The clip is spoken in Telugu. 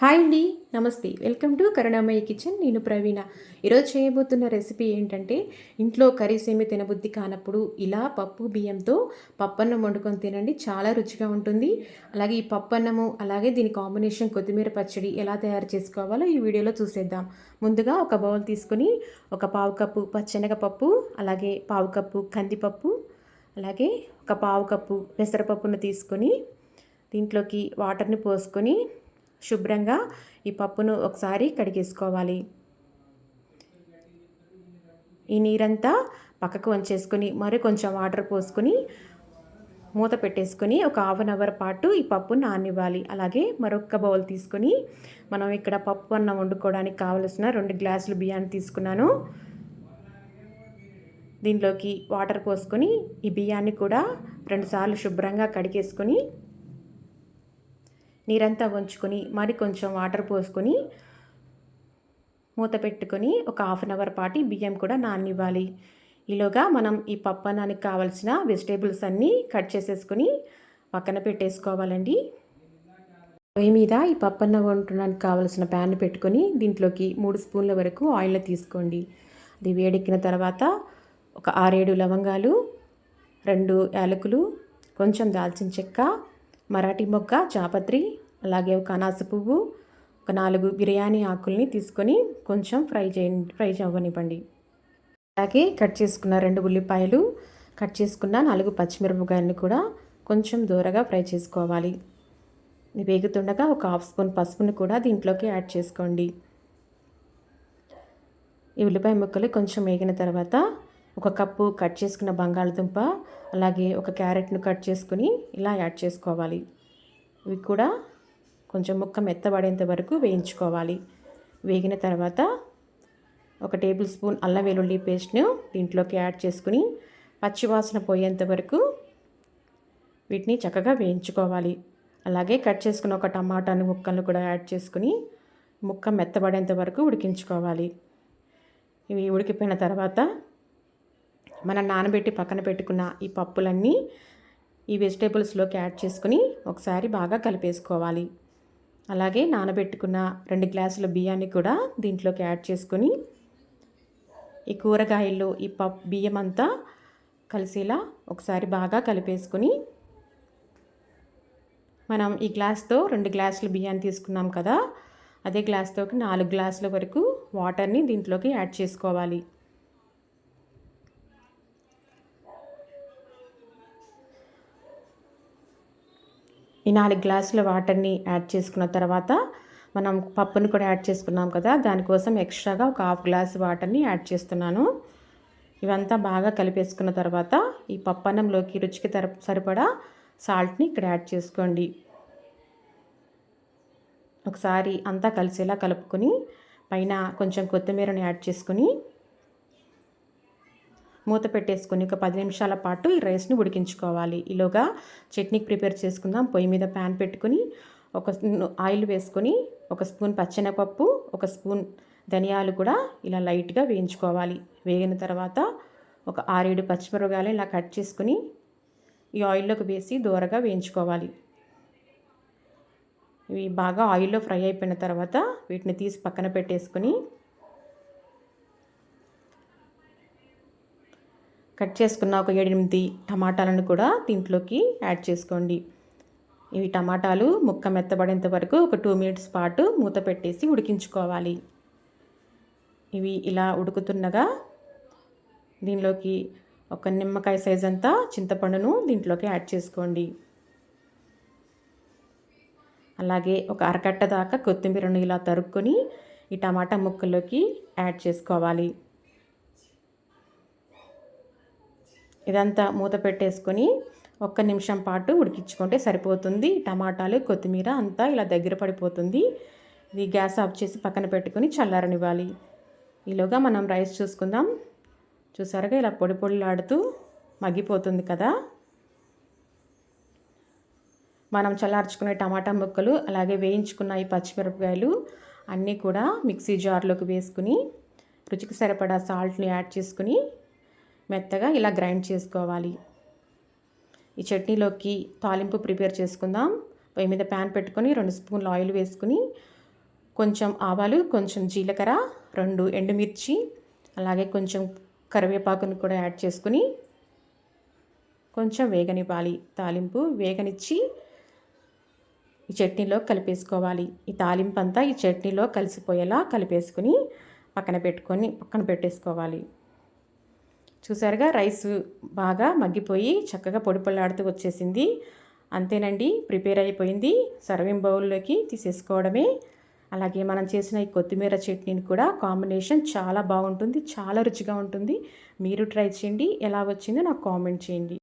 హాయ్ అండి నమస్తే. Welcome to Karunamayya kitchen. నేను ప్రవీణ. ఈరోజు చేయబోతున్న రెసిపీ ఏంటంటే ఇంట్లో కర్రీస్ ఏమి తినబుద్ధి కానప్పుడు ఇలా పప్పు బియ్యంతో పప్పన్నం వండుకొని తినండి. చాలా రుచిగా ఉంటుంది. అలాగే ఈ పప్పన్నము అలాగే దీని కాంబినేషన్ కొత్తిమీర పచ్చడి ఎలా తయారు చేసుకోవాలో ఈ వీడియోలో చూసేద్దాం. ముందుగా ఒక బౌల్ తీసుకొని ఒక పావు కప్పు పచ్చెనగపప్పు అలాగే పావు కప్పు కందిపప్పు అలాగే ఒక పావు కప్పు పెసరపప్పును తీసుకొని దీంట్లోకి వాటర్ని పోసుకొని శుభ్రంగా ఈ పప్పును ఒకసారి కడిగేసుకోవాలి. ఈ నీరంతా పక్కకు వంచేసుకుని మరి కొంచెం వాటర్ పోసుకొని మూత పెట్టేసుకొని ఒక హాఫ్ అన్ అవర్ పాటు ఈ పప్పు నానివ్వాలి. అలాగే మరొక బౌల్ తీసుకొని మనం ఇక్కడ పప్పు అన్నం వండుకోవడానికి కావలసిన రెండు గ్లాసులు బియ్యాన్ని తీసుకున్నాను. దీంట్లోకి వాటర్ పోసుకొని ఈ బియ్యాన్ని కూడా రెండుసార్లు శుభ్రంగా కడిగేసుకొని నీరంతా ఉంచుకొని మరి కొంచెం వాటర్ పోసుకొని మూత పెట్టుకొని ఒక హాఫ్ అన్ అవర్ పాటు బియ్యం కూడా నానివ్వాలి ఈలోగా మనం ఈ పప్పనానికి కావాల్సిన వెజిటేబుల్స్ అన్నీ కట్ చేసేసుకొని పక్కన పెట్టేసుకోవాలండి. పొయ్యి మీద ఈ పప్పన్న వండడానికి కావలసిన ప్యాన్ పెట్టుకొని దీంట్లోకి మూడు స్పూన్ల వరకు ఆయిల్ తీసుకోండి. అది వేడెక్కిన తర్వాత ఒక ఆరేడు లవంగాలు రెండు యాలకులు కొంచెం దాల్చిన చెక్క మరాఠీ మొగ్గ చాపత్రి అలాగే ఒక అనాస పువ్వు ఒక నాలుగు బిర్యానీ ఆకుల్ని తీసుకొని కొంచెం ఫ్రై చేయండి ఫ్రై అవ్వనివ్వండి అలాగే కట్ చేసుకున్న రెండు ఉల్లిపాయలు కట్ చేసుకున్న నాలుగు పచ్చిమిరపకాయలను కూడా కొంచెం దూరగా ఫ్రై చేసుకోవాలి. వేగుతుండగా ఒక హాఫ్ స్పూన్ పసుపును కూడా దీంట్లోకి యాడ్ చేసుకోండి. ఈ ఉల్లిపాయ ముక్కలు కొంచెం వేగిన తర్వాత ఒక కప్పు కట్ చేసుకున్న బంగాళదుంప అలాగే ఒక క్యారెట్ను కట్ చేసుకుని ఇలా యాడ్ చేసుకోవాలి. ఇవి కూడా కొంచెం ముక్క మెత్తబడేంత వరకు వేయించుకోవాలి. వేగిన తర్వాత ఒక టేబుల్ స్పూన్ అల్లం వెల్లుల్లి పేస్ట్ను దీంట్లోకి యాడ్ చేసుకుని పచ్చివాసన పోయేంత వరకు వీటిని చక్కగా వేయించుకోవాలి. అలాగే కట్ చేసుకున్న ఒక టమాటాను ముక్కలను కూడా యాడ్ చేసుకుని ముక్క మెత్తబడేంత వరకు ఉడికించుకోవాలి. ఇవి ఉడికిపోయిన తర్వాత మనం నానబెట్టి పక్కన పెట్టుకున్న ఈ పప్పులన్నీ ఈ వెజిటేబుల్స్లోకి యాడ్ చేసుకుని ఒకసారి బాగా కలిపేసుకోవాలి. అలాగే నానబెట్టుకున్న రెండు గ్లాసుల బియ్యాన్ని కూడా దీంట్లోకి యాడ్ చేసుకొని ఈ కూరగాయలు ఈ పప్ బియ్యం అంతా కలిసేలా ఒకసారి బాగా కలిపేసుకొని మనం ఈ గ్లాస్తో రెండు గ్లాసులు బియ్యాన్ని తీసుకున్నాం కదా అదే గ్లాస్తో నాలుగు గ్లాసుల వరకు వాటర్ని దీంట్లోకి యాడ్ చేసుకోవాలి. ఈ నాలుగు గ్లాసుల వాటర్ని యాడ్ చేసుకున్న తర్వాత మనం పప్పును కూడా యాడ్ చేసుకున్నాం కదా దానికోసం ఎక్స్ట్రాగా ఒక హాఫ్ గ్లాస్ వాటర్ని యాడ్ చేస్తున్నాను. ఇవంతా బాగా కలిపేసుకున్న తర్వాత ఈ పప్పన్నంలోకి రుచికి తర సరిపడా సాల్ట్ని ఇక్కడ యాడ్ చేసుకోండి. ఒకసారి అంతా కలిసేలా కలుపుకొని పైన కొంచెం కొత్తిమీరని యాడ్ చేసుకొని మూత పెట్టేసుకొని ఒక పది నిమిషాల పాటు ఈ రైస్ని ఉడికించుకోవాలి. ఈలోగా చట్నీకి ప్రిపేర్ చేసుకుందాం. పొయ్యి మీద ప్యాన్ పెట్టుకొని ఒక ఆయిల్ వేసుకొని ఒక స్పూన్ పచ్చెనపప్పు ఒక స్పూన్ ధనియాలు కూడా ఇలా లైట్గా వేయించుకోవాలి. వేగిన తర్వాత ఒక ఆరేడు పచ్చిమిరపకాయలు ఇలా కట్ చేసుకుని ఈ ఆయిల్లోకి వేసి దూరగా వేయించుకోవాలి. ఇవి బాగా ఆయిల్లో ఫ్రై అయిపోయిన తర్వాత వీటిని తీసి పక్కన పెట్టేసుకొని కట్ చేసుకున్న ఒక ఏడెనిమిది టమాటాలను కూడా దీంట్లోకి యాడ్ చేసుకోండి. ఇవి టమాటాలు ముక్క మెత్తబడేంత వరకు ఒక టూ మినిట్స్ పాటు మూత పెట్టేసి ఉడికించుకోవాలి. ఇవి ఇలా ఉడుకుతున్నగా దీనిలోకి ఒక నిమ్మకాయ సైజ్ అంతా చింతపండును దీంట్లోకి యాడ్ చేసుకోండి. అలాగే ఒక అరకట్ట దాకా కొత్తిమీరను ఇలా తరుక్కొని ఈ టమాటా ముక్కల్లోకి యాడ్ చేసుకోవాలి. ఇదంతా మూత పెట్టేసుకొని ఒక్క నిమిషం పాటు ఉడికించుకుంటే సరిపోతుంది. టమాటాలు కొత్తిమీర అంతా ఇలా దగ్గర పడిపోతుంది. ఇది గ్యాస్ ఆఫ్ చేసి పక్కన పెట్టుకొని చల్లారనివ్వాలి. ఈలోగా మనం రైస్ చూసుకుందాం. చూసారుగా ఇలా పొడి పొడిలాడుతూ మగ్గిపోతుంది కదా. మనం చల్లార్చుకునే టమాటా ముక్కలు అలాగే వేయించుకున్న ఈ పచ్చిమిరపకాయలు అన్నీ కూడా మిక్సీ జార్లోకి వేసుకుని రుచికి సరిపడా సాల్ట్ని యాడ్ చేసుకుని మెత్తగా ఇలా గ్రైండ్ చేసుకోవాలి. ఈ చట్నీలోకి తాలింపు ప్రిపేర్ చేసుకుందాం. పొయ్యి మీద ప్యాన్ పెట్టుకొని రెండు స్పూన్లు ఆయిల్ వేసుకుని కొంచెం ఆవాలు కొంచెం జీలకర్ర రెండు ఎండుమిర్చి అలాగే కొంచెం కరివేపాకును కూడా యాడ్ చేసుకుని కొంచెం వేగనివ్వాలి. తాలింపు వేగనిచ్చి ఈ చట్నీలో కలిపేసుకోవాలి. ఈ తాలింపు అంతా ఈ చట్నీలో కలిసిపోయేలా కలిపేసుకుని పక్కన పెట్టుకొని పక్కన పెట్టేసుకోవాలి. చూసారుగా రైస్ బాగా మగ్గిపోయి చక్కగా పొడి పొల్లాడుతూ వచ్చేసింది. అంతేనండి ప్రిపేర్ అయిపోయింది. సర్వింగ్ బౌల్లోకి తీసేసుకోవడమే. అలాగే మనం చేసిన ఈ కొత్తిమీర చట్నీని కూడా కాంబినేషన్ చాలా బాగుంటుంది చాలా రుచిగా ఉంటుంది. మీరు ట్రై చేయండి ఎలా వచ్చిందో నాకు కామెంట్ చేయండి.